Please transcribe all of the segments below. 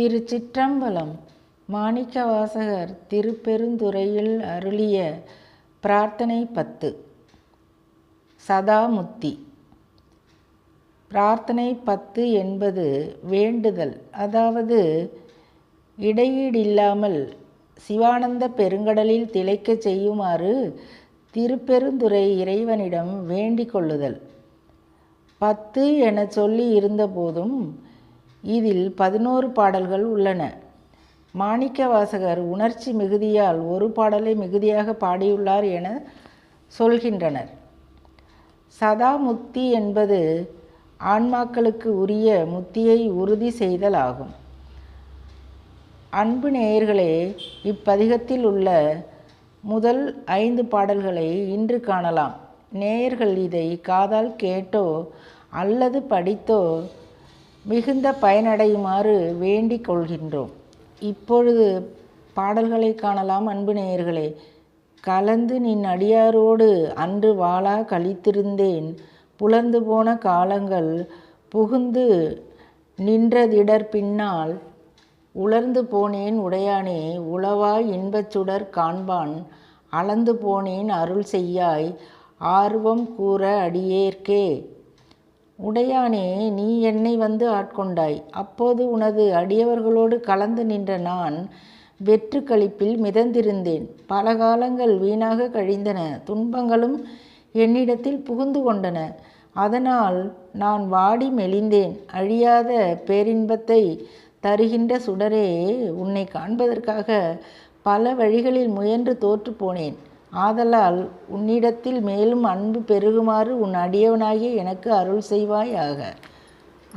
திருச்சிற்றம்பலம். மாணிக்கவாசகர் திருப்பெருந்துறையில் அருளிய பிரார்த்தனை பத்து. சதாமுத்தி. பிரார்த்தனை பத்து என்பது வேண்டுதல். அதாவது இடையீடில்லாமல் சிவானந்த பெருங்கடலில் திளைக்கச் செய்யுமாறு திருப்பெருந்துறை இறைவனிடம் வேண்டிக் கொள்ளுதல். பத்து என சொல்லி இருந்தபோதும் இதில் பதினோரு பாடல்கள் உள்ளன. மாணிக்கவாசகர் உணர்ச்சி மிகுதியால் ஒரு பாடலை மிகுதியாக பாடியுள்ளார் என சொல்கின்றனர். சதா முத்தி என்பது ஆன்மாக்களுக்கு உரிய முத்தியை உறுதி செய்தல் ஆகும். அன்பு நேயர்களே இப்பதிகத்தில் உள்ள முதல் ஐந்து பாடல்களை இன்று காணலாம். நேயர்கள் இதை காதால் கேட்டோ அல்லது படித்தோ மிகுந்த பயனடையுமாறு வேண்டிக் கொள்கின்றோம். இப்பொழுது பாடல்களை காணலாம் அன்பு நேயர்களே. கலந்து நின் அடியாரோடு அன்று வாழா கழித்திருந்தேன். புலர்ந்து போன காலங்கள் புகுந்து நின்றதிடர் பின்னால் உலர்ந்து போனேன் உடையானே. உளவாய் இன்பச் சுடர் காண்பான் அளந்து போனேன் அருள் செய்யாய். ஆர்வம் கூற அடியேற்கே. உடையானே நீ என்னை வந்து ஆட்கொண்டாய். அப்போது உனது அடியவர்களோடு கலந்து நின்ற நான் வெற்று கழிப்பில் மிதந்திருந்தேன். பல காலங்கள் வீணாக கழிந்தன. துன்பங்களும் என்னிடத்தில் புகுந்து கொண்டன. அதனால் நான் வாடி மெலிந்தேன். அழியாத பேரின்பத்தை தருகின்ற சுடரே உன்னை காண்பதற்காக பல வழிகளில் முயன்று தோற்று போனேன். ஆதலால் உன்னிடத்தில் மேலும் அன்பு பெருகுமாறு உன் அடியவனாகிய எனக்கு அருள் செய்வாயாக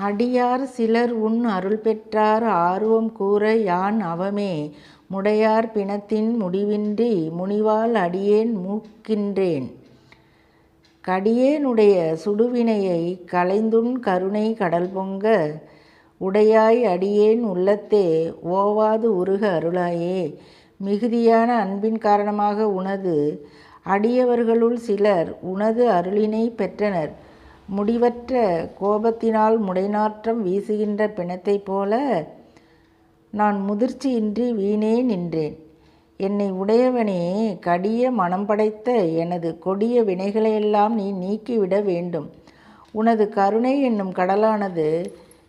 அடியார் சிலர் உன் அருள் பெற்றார் ஆர்வம் கூற யான் அவமே. முடையார் பிணத்தின் முடிவின்றி முனிவால் அடியேன் மூக்கின்றேன். கடியேனுடைய சுடுவினையை கலைந்துன் கருணை கடல் பொங்க. உடையாய் அடியேன் உள்ளத்தே ஓவாது உருக அருளாயே. மிகுதியான அன்பின் காரணமாக உனது அடியவர்களுள் சிலர் உனது அருளினை பெற்றனர். முடிவற்ற கோபத்தினால் முடைநாற்றம் வீசுகின்ற பிணத்தைப் போல நான் முதிர்ச்சியின்றி வீணே நின்றேன். என்னை உடையவனே கடிய மனம் படைத்த எனது கொடிய வினைகளையெல்லாம் நீ நீக்கிவிட வேண்டும். உனது கருணை என்னும் கடலானது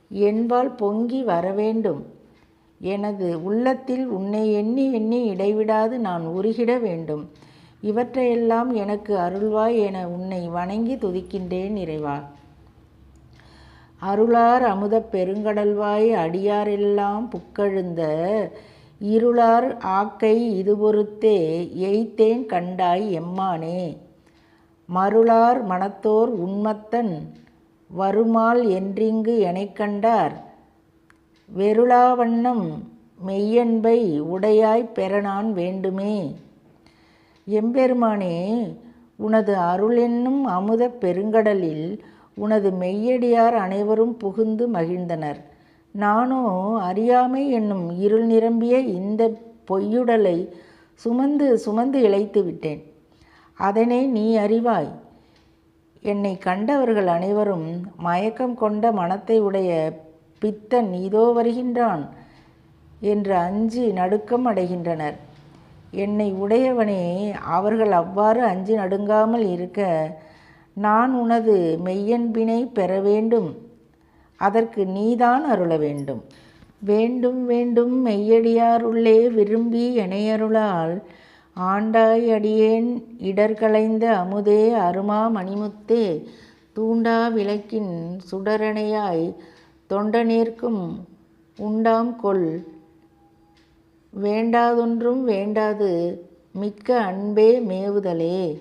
என்பால் பொங்கி வர வேண்டும். எனது உள்ளத்தில் உன்னை எண்ணி எண்ணி இடைவிடாது நான் உருகிட வேண்டும். இவற்றையெல்லாம் எனக்கு அருள்வாய் என உன்னை வணங்கி துதிக்கின்றேன் இறைவா. அருளார் அமுதப் பெருங்கடல்வாய் அடியாரெல்லாம் புக்கழுந்த இருளார் ஆக்கை இது பொறுத்தே எய்த்தேன் கண்டாய் எம்மானே. மருளார் மனத்தோர் உண்மத்தன் வருமால் என்றிங்கு எனைக் கண்டார். வெருளாவண்ணம் மெய்யன்பை உடையாய் பெற நான் வேண்டுமே. எம்பெருமானே உனது அருள் என்னும் அமுத பெருங்கடலில் உனது மெய்யடியார் அனைவரும் புகுந்து மகிழ்ந்தனர். நானோ அறியாமை என்னும் இருள் நிரம்பிய இந்த பொய்யுடலை சுமந்து சுமந்து இழைத்து விட்டேன். அதனை நீ அறிவாய். என்னை கண்டவர்கள் அனைவரும் மயக்கம் கொண்ட மனத்தை உடைய பித்தன் இதோ வருகின்றான் என்று அஞ்சி நடுக்கம் அடைகின்றனர். என்னை உடையவனே அவர்கள் அவ்வாறு அஞ்சி நடுங்காமல் இருக்க நான் உனது மெய்யன்பினை பெற வேண்டும். அதற்கு நீதான் அருள வேண்டும். வேண்டும் வேண்டும் மெய்யடியாருள்ளே விரும்பி எனையருளால் ஆண்டாய் அடியேன் இடர்களைந்த அமுதே அருமா மணிமுத்தே தூண்டா விளக்கின் சுடரணையாய் தொண்டனேற்கும் உண்டாம் கொள். வேண்டாதொன்றும் வேண்டாது மிக்க அன்பே மேவுதலே.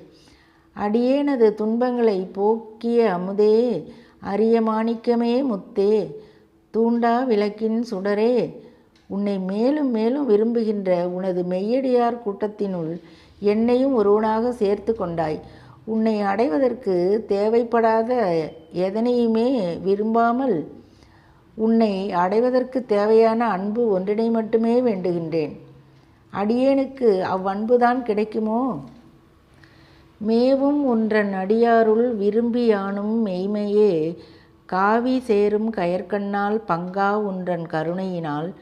அடியேனது துன்பங்களை போக்கிய அமுதே அரிய மாணிக்கமே முத்தே. தூண்டா விளக்கின் சுடரே உன்னை மேலும் மேலும் விரும்புகின்ற உனது மெய்யடியார் கூட்டத்தினுள் என்னையும் ஒருவனாக சேர்த்து கொண்டாய். உன்னை அடைவதற்கு தேவைப்படாத எதனையுமே விரும்பாமல் உன்னை அடைவதற்கு தேவையான அன்பு ஒன்றினை மட்டுமே வேண்டுகின்றேன். அடியேனுக்கு அவ்வன்புதான் கிடைக்குமோ? மேவும் ஒன்றன் அடியாருள் விரும்பியானும் மெய்மையே. காவி சேரும் கயற்கண்ணால் பங்கா உன்றன் கருணையினால்.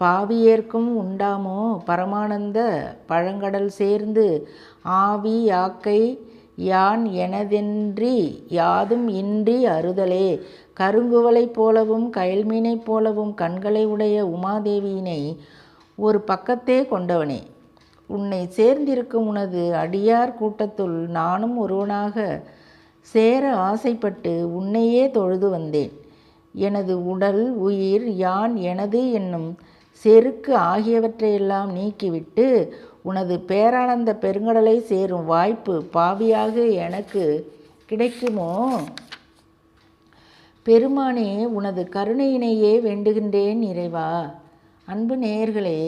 பாவியேற்கும் உண்டாமோ? பரமானந்த பழங்கடல் சேர்ந்து ஆவி யாக்கை யான் எனதென்றி யாதும் இன்றி அறுதலே. கருங்குவலைப் போலவும் கயல்மீனைப் போலவும் கண்களை உடைய உமாதேவியினை ஒரு பக்கத்தே கொண்டவனே. உன்னை சேர்ந்திருக்கும் உனது அடியார் கூட்டத்துள் நானும் ஒருவனாக சேர ஆசைப்பட்டு உன்னையே தொழுது வந்தேன். எனது உடல் உயிர் யான் எனது என்னும் செருக்கு ஆகியவற்றையெல்லாம் நீக்கிவிட்டு உனது பேரானந்த பெருங்கடலை சேரும் வாய்ப்பு பாவியாக எனக்கு கிடைக்குமோ? பெருமானே உனது கருணையினையே வேண்டுகின்றேன் இறைவா. அன்பு நேயர்களே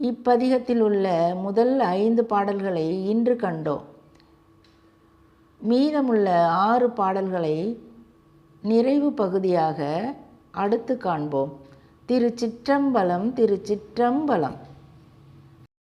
இப்பதிகத்தில் உள்ள முதல் ஐந்து பாடல்களை இன்று கண்டோம். மீதமுள்ள ஆறு பாடல்களை நிறைவு பகுதியாக அடுத்து காண்போம். திருச்சிற்றம்பலம் திருச்சிற்றம்பலம்.